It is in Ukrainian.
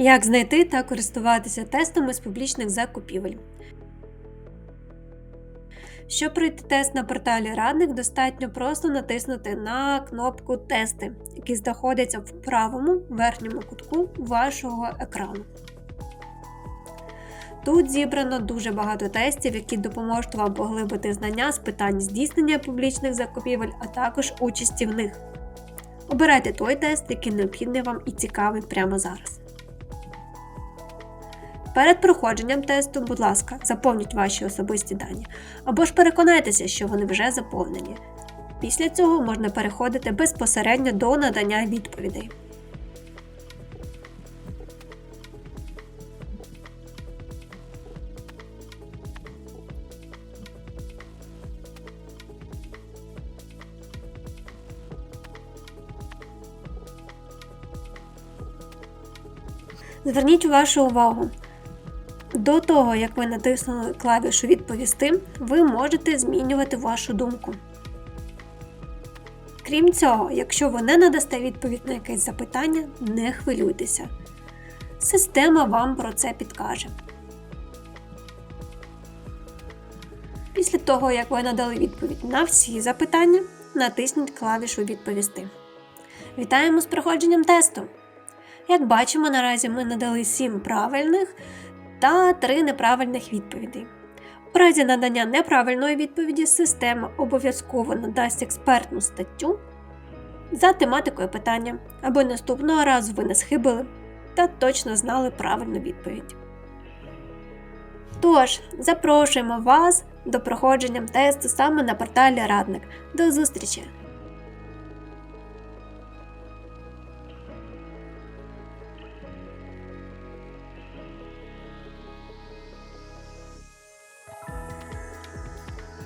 Як знайти та користуватися тестами з публічних закупівель. Щоб пройти тест на порталі Радник, достатньо просто натиснути на кнопку Тести, які знаходяться в правому верхньому кутку вашого екрану. Тут зібрано дуже багато тестів, які допоможуть вам поглибити знання з питань здійснення публічних закупівель, а також участі в них. Обирайте той тест, який необхідний вам і цікавий прямо зараз. Перед проходженням тесту, будь ласка, заповніть ваші особисті дані, або ж переконайтеся, що вони вже заповнені. Після цього можна переходити безпосередньо до надання відповідей. Зверніть вашу увагу. До того, як ви натиснули клавішу Відповісти, ви можете змінювати вашу думку. Крім цього, якщо ви не надасте відповідь на якесь запитання, не хвилюйтеся. Система вам про це підкаже. Після того, як ви надали відповідь на всі запитання, натисніть клавішу Відповісти. Вітаємо з проходженням тесту! Як бачимо, наразі ми надали 7 правильних та 3 неправильних відповідей. У разі надання неправильної відповіді система обов'язково надасть експертну статтю за тематикою питання, аби наступного разу ви не схибили та точно знали правильну відповідь. Тож, запрошуємо вас до проходження тесту саме на порталі Радник. До зустрічі!